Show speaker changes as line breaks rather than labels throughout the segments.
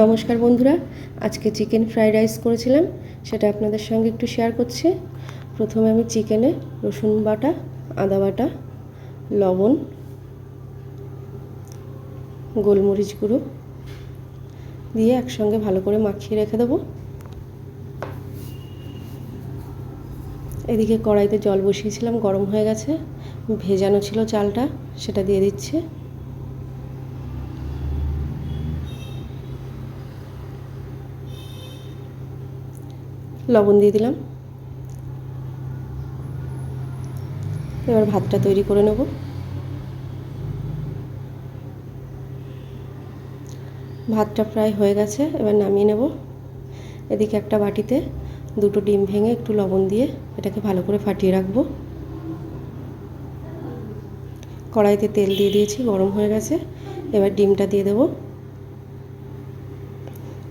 নমস্কার বন্ধুরা, আজকে চিকেন ফ্রাইড রাইস করেছিলাম, সেটা আপনাদের সঙ্গে একটু শেয়ার করছি। প্রথমে আমি চিকেনে রসুন বাটা, আদা বাটা, লবণ, গোলমরিচ গুঁড়ো দিয়ে একসঙ্গে ভালো করে মাখিয়ে রেখে দেবো। এদিকে কড়াইতে জল বসিয়েছিলাম, গরম হয়ে গেছে, ভেজানো ছিল চালটা, সেটা দিয়ে দিচ্ছে। লবণ দিয়ে দিলাম। এবার ভাতটা তৈরি করে নেব। ভাতটা প্রায় হয়ে গেছে, এবার নামিয়ে নেব। এদিকে একটা বাটিতে দুটো ডিম ভেঙে একটু লবণ দিয়ে এটাকে ভালো করে ফাটিয়ে রাখব। কড়াইতে তেল দিয়ে দিয়েছি, গরম হয়ে গেছে। এবার ডিমটা দিয়ে দেব।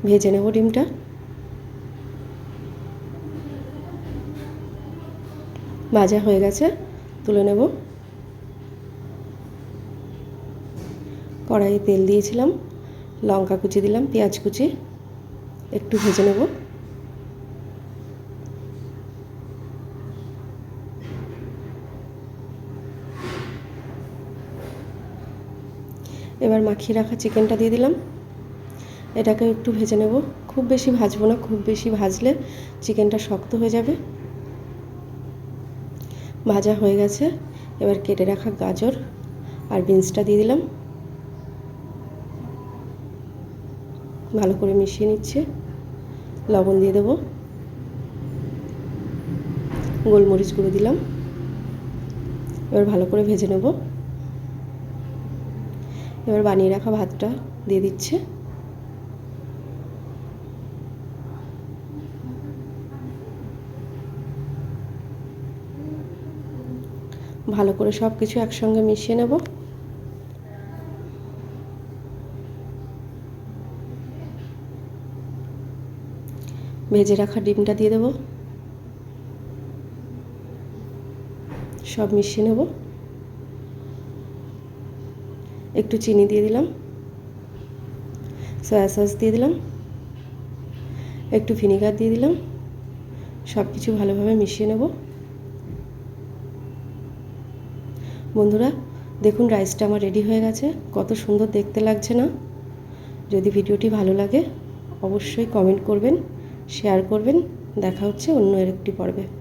ভেজে নেব ডিমটা। ভাজা হয়ে গেছে, তুলে নেব। কড়াইয়ে তেল দিয়েছিলাম, লঙ্কা কুচি দিলাম, পেঁয়াজ কুচি, একটু ভেজে নেব। এবার মাখিয়ে রাখা চিকেনটা দিয়ে দিলাম। এটাকে একটু ভেজে নেব। খুব বেশি ভাজবো না, খুব বেশি ভাজলে চিকেনটা শক্ত হয়ে যাবে। ভাজা হয়ে গেছে। এবার কেটে রাখা গাজর আর বিনসটা দিয়ে দিলাম। ভালো করে মিশিয়ে নিচ্ছে। লবণ দিয়ে দেবো। গোলমরিচ গুঁড়ো দিলাম। এবার ভালো করে ভেজে নেব। এবার বানিয়ে রাখা ভাতটা দিয়ে দিচ্ছে। ভালো করে সব কিছু একসঙ্গে মিশিয়ে নেব। ভেজে রাখা ডিমটা দিয়ে দেব। সব মিশিয়ে নেব। একটু চিনি দিয়ে দিলাম। সয়া সস দিয়ে দিলাম। একটু ভিনিগার দিয়ে দিলাম। সব কিছু ভালোভাবে মিশিয়ে নেব। বন্ধুরা, দেখুন রাইসটা আমার রেডি হয়ে গেছে। কত সুন্দর দেখতে লাগছে না? যদি ভিডিওটি ভালো লাগে, অবশ্যই কমেন্ট করবেন শেয়ার করবেন। দেখা হচ্ছে অন্য একটি পর্বে।